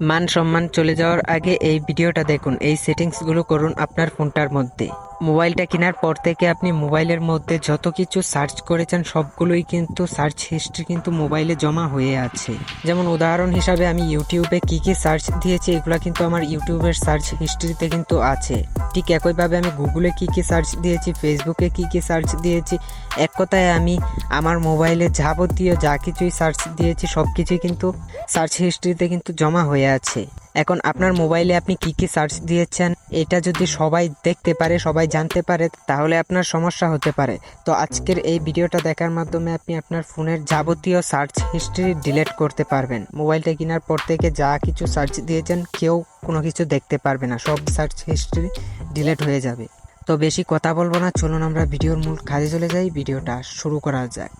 মান সম্মান চলে যাওয়ার আগে এই ভিডিওটা দেখুন এই সেটিংসগুলো করুন আপনার ফোনটার মধ্যে। মোবাইলটা কেনার পর থেকে আপনি মোবাইলের মধ্যে যত কিছু সার্চ করেছেন, সবগুলোই কিন্তু সার্চ হিস্ট্রি কিন্তু মোবাইলে জমা হয়ে আছে। যেমন উদাহরণ হিসাবে আমি ইউটিউবে কি কি সার্চ দিয়েছি, এগুলো কিন্তু আমার ইউটিউবের সার্চ হিস্ট্রিতে কিন্তু আছে। ঠিক একইভাবে আমি গুগলে কি কি সার্চ দিয়েছি ফেসবুকে কি কি সার্চ দিয়েছি, এক কথায় আমি আমার মোবাইলে যাবতীয় যা কিছুই সার্চ দিয়েছি সব কিছুই কিন্তু সার্চ হিস্ট্রিতে কিন্তু জমা হয়ে আছে। এখন আপনার মোবাইলে আপনি কি কি সার্চ দিয়েছেন? এটা যদি সবাই দেখতে পারে, সবাই জানতে পারে, তাহলে আপনার সমস্যা হতে পারে। তো আজকের এই ভিডিওটা দেখার মাধ্যমে আপনি আপনার ফোনের যাবতীয় সার্চ হিস্ট্রি ডিলেট করতে পারবেন। মোবাইলটা কেনার পর থেকে যা কিছু সার্চ দিয়েছেন, কেউ কোনো কিছু দেখতে পারবে না। সব সার্চ হিস্ট্রি ডিলেট হয়ে যাবে। তো বেশি কথা বলব না, চলুন আমরা ভিডিওর মূল কাজে চলে যাই। ভিডিওটা শুরু করা যাক।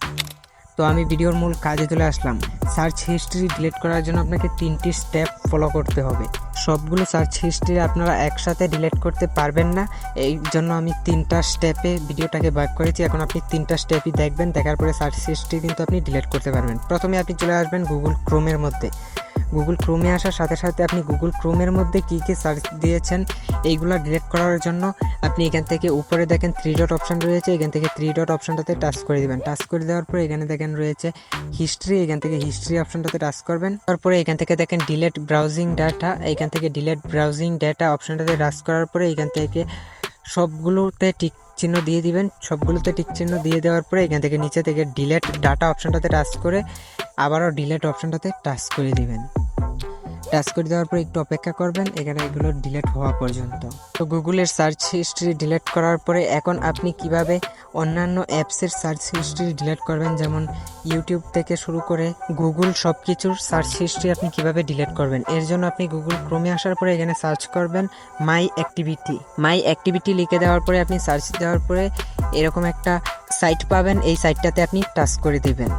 তো আমি ভিডিওর মূল কাজে চলে আসলাম। সার্চ হিস্ট্রি ডিলিট করার জন্য আপনাকে তিনটি স্টেপ ফলো করতে হবে। সবগুলো সার্চ হিস্ট্রি আপনারা একসাথে ডিলিট করতে পারবেন না। এই জন্য আমি তিনটা স্টেপে ভিডিওটাকে বাক করেছি। এখন আপনি তিনটা স্টেপই দেখবেন। দেখার পরে সার্চ হিস্ট্রি কিন্তু আপনি ডিলিট করতে পারবেন। প্রথমে আপনি চলে আসবেন গুগল ক্রোমের মধ্যে। গুগল ক্রোমে আসার সাথে সাথে আপনি গুগল ক্রোমের মধ্যে কী কী সার্চ দিয়েছেন, এইগুলো ডিলিট করার জন্য আপনি এখান থেকে উপরে দেখেন থ্রি ডট অপশান রয়েছে, এখান থেকে থ্রি ডট অপশানটাতে টাচ করে দিবেন। টাচ করে দেওয়ার পরে এখানে দেখেন রয়েছে হিস্ট্রি এখান থেকে হিস্ট্রি অপশানটাতে টাচ করবেন। তারপরে এখান থেকে দেখেন ডিলেট ব্রাউজিং ডাটা এখান থেকে ডিলেট ব্রাউজিং ডাটা অপশানটাতে টাচ করার পরে এখান থেকে সবগুলোতে টিক চিহ্ন দিয়ে দিবেন। সবগুলোতে টিক চিহ্ন দিয়ে দেওয়ার পরে এখান থেকে নিচে থেকে ডিলেট ডাটা অপশানটাতে টাচ করে আবারও ডিলেট অপশানটাতে টাচ করে দিবেন। টাচ করে দেওয়ার পর একটু অপেক্ষা করবেন, এখানে এগুলো ডিলেট হওয়া পর্যন্ত। তো গুগলের সার্চ হিস্ট্রি ডিলেট করার পরে এখন আপনি কীভাবে অন্যান্য অ্যাপসের সার্চ হিস্ট্রি ডিলেট করবেন? যেমন ইউটিউব থেকে শুরু করে গুগল সব কিছুর সার্চ হিস্ট্রি আপনি কীভাবে ডিলেট করবেন? এর জন্য আপনি গুগল ক্রোমে আসার পরে এখানে সার্চ করবেন মাই অ্যাক্টিভিটি মাই অ্যাক্টিভিটি লিখে দেওয়ার পরে আপনি সার্চ দেওয়ার পরে এরকম একটা সাইট পাবেন, এই সাইটটাতে আপনি টাচ করে দেবেন।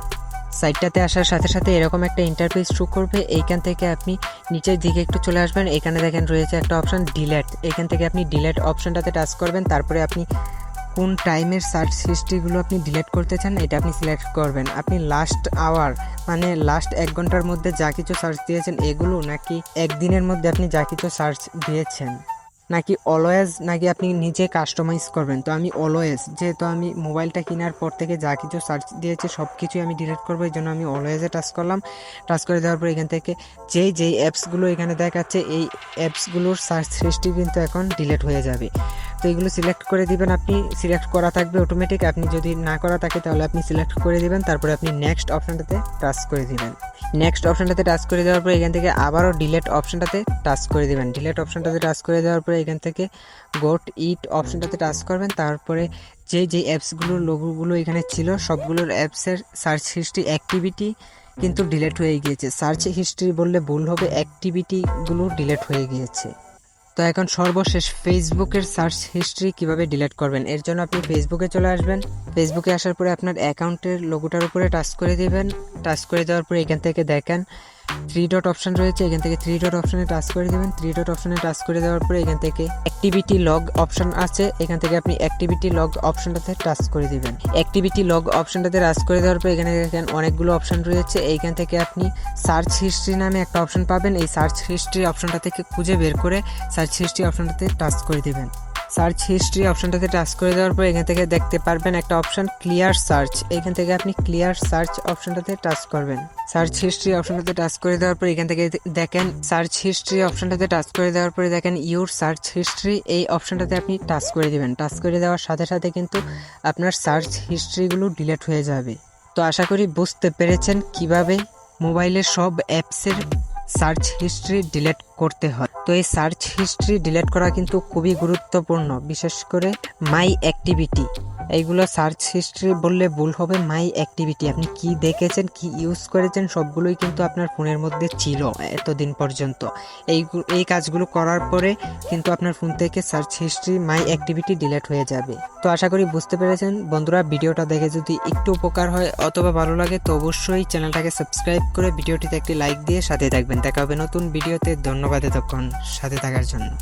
সাইটটাতে আসার সাথে সাথে এরকম একটা ইন্টারফেস শো করবে। এইখান থেকে আপনি নিচের দিকে একটু চলে আসবেন। এখানে দেখেন রয়েছে একটা অপশন ডিলেট এখান থেকে আপনি ডিলেট অপশানটাতে টাচ করবেন। তারপরে আপনি কোন টাইমের সার্চ হিস্ট্রিগুলো আপনি ডিলেট করতে চান, এটা আপনি সিলেক্ট করবেন। আপনি লাস্ট আওয়ার মানে লাস্ট এক ঘণ্টার মধ্যে যা কিছু সার্চ দিয়েছেন, এগুলো নাকি একদিনের মধ্যে আপনি যা কিছু সার্চ দিয়েছেন। নাকি অলওয়েজ নাকি আপনি নিজে কাস্টমাইজ করবেন? তো আমি অলওয়েজ যেহেতু আমি মোবাইলটা কেনার পর থেকে যা কিছু সার্চ দিয়েছে সব কিছুই আমি ডিলিট করব, এই জন্য আমি অলওয়েজে টাচ করলাম। টাচ করে দেওয়ার পর এখান থেকে যেই যেই অ্যাপসগুলো এখানে দেখাচ্ছে, এই অ্যাপসগুলোর সার্চ হিস্ট্রি কিন্তু এখন ডিলিট হয়ে যাবে। তো এগুলো সিলেক্ট করে দিবেন আপনি সিলেক্ট করা থাকবে অটোমেটিক আপনি যদি না করা থাকে, তাহলে আপনি সিলেক্ট করে দিবেন, তারপরে আপনি নেক্সট অপশানটাতে টাচ করে দিবেন। নেক্সট অপশানটাতে টাচ করে দেওয়ার পর এখান থেকে আবারও ডিলেট অপশানটাতে টাচ করে দিবেন। ডিলেট অপশানটাতে টাচ করে দেওয়ার পরে এখান থেকে গোট, ইট অপশানটাতে টাচ করবেন। তারপরে যে যে অ্যাপসগুলোর লোগোগুলো এখানে ছিল, সবগুলোর অ্যাপসের সার্চ হিস্ট্রি অ্যাক্টিভিটি কিন্তু ডিলেট হয়ে গিয়েছে। সার্চ হিস্ট্রি বললে ভুল হবে, অ্যাক্টিভিটিগুলো ডিলেট হয়ে গিয়েছে। তো এখন সর্বশেষ ফেসবুকের সার্চ হিস্ট্রি কীভাবে ডিলিট করবেন? এর জন্য আপনি ফেসবুকে চলে আসবেন। ফেসবুকে আসার পরে আপনার অ্যাকাউন্টের লোগোটার উপরে টাচ করে দিবেন। টাচ করে দেওয়ার পরে এখান থেকে দেখেন থ্রি ডট অপশন রয়েছে, এখান থেকে থ্রি ডট অপশানে টাচ করে দেবেন। থ্রি ডট অপশানে টাচ করে দেওয়ার পরে এখান থেকে অ্যাক্টিভিটি লগ অপশন আছে, এখান থেকে আপনি অ্যাক্টিভিটি লগ অপশনটাতে টাচ করে দিবেন। অ্যাক্টিভিটি লগ অপশনটাতে টাচ করে দেওয়ার পরে এখানে দেখেন অনেকগুলো অপশন রয়েছে। এইখান থেকে আপনি সার্চ হিস্ট্রি নামে একটা অপশন পাবেন। এই সার্চ হিস্ট্রি অপশনটা থেকে খুঁজে বের করে সার্চ হিস্ট্রি অপশনটাতে টাচ করে দিবেন। সার্চ হিস্ট্রি অপশনটাতে টাচ করে দেওয়ার পর এখান থেকে দেখতে পারবেন একটা অপশন ক্লিয়ার সার্চ এখান থেকে আপনি ক্লিয়ার সার্চ অপশনটাতে টাচ করবেন। সার্চ হিস্ট্রি অপশনটাতে টাচ করে দেওয়ার পর এখান থেকে দেখেন সার্চ হিস্ট্রি অপশনটাতে টাচ করে দেওয়ার পরে দেখেন ইউর সার্চ হিস্ট্রি এই অপশনটাতে আপনি টাচ করে দিবেন। টাচ করে দেওয়ার সাথে সাথে কিন্তু আপনার সার্চ হিস্ট্রিগুলো ডিলেট হয়ে যাবে। তো আশা করি বুঝতে পেরেছেন কীভাবে মোবাইলের সব অ্যাপসের সার্চ হিস্ট্রি ডিলেট করতে হয়। তো এই সার্চ হিস্ট্রি ডিলেট করা কিন্তু খুবই গুরুত্বপূর্ণ, বিশেষ করে মাই অ্যাক্টিভিটি এইগুলো সার্চ হিস্ট্রি বললে ভুল হবে। মাই অ্যাক্টিভিটি আপনি কি দেখেছেন, কি ইউজ করেছেন, সবগুলোই কিন্তু আপনার ফোনের মধ্যে ছিল এতদিন পর্যন্ত। এই এই কাজগুলো করার পরে কিন্তু আপনার ফোন থেকে search history my activity delete হয়ে যাবে। তো আশা করি বুঝতে পেরেছেন। বন্ধুরা, ভিডিওটা দেখে যদি একটু উপকার হয় অথবা ভালো লাগে, তো অবশ্যই চ্যানেলটাকে সাবস্ক্রাইব করে ভিডিওটিতে একটি লাইক দিয়ে সাথে থাকবেন। দেখা হবে নতুন ভিডিওতে। ধন্যবাদ এতক্ষণ সাথে থাকার জন্য।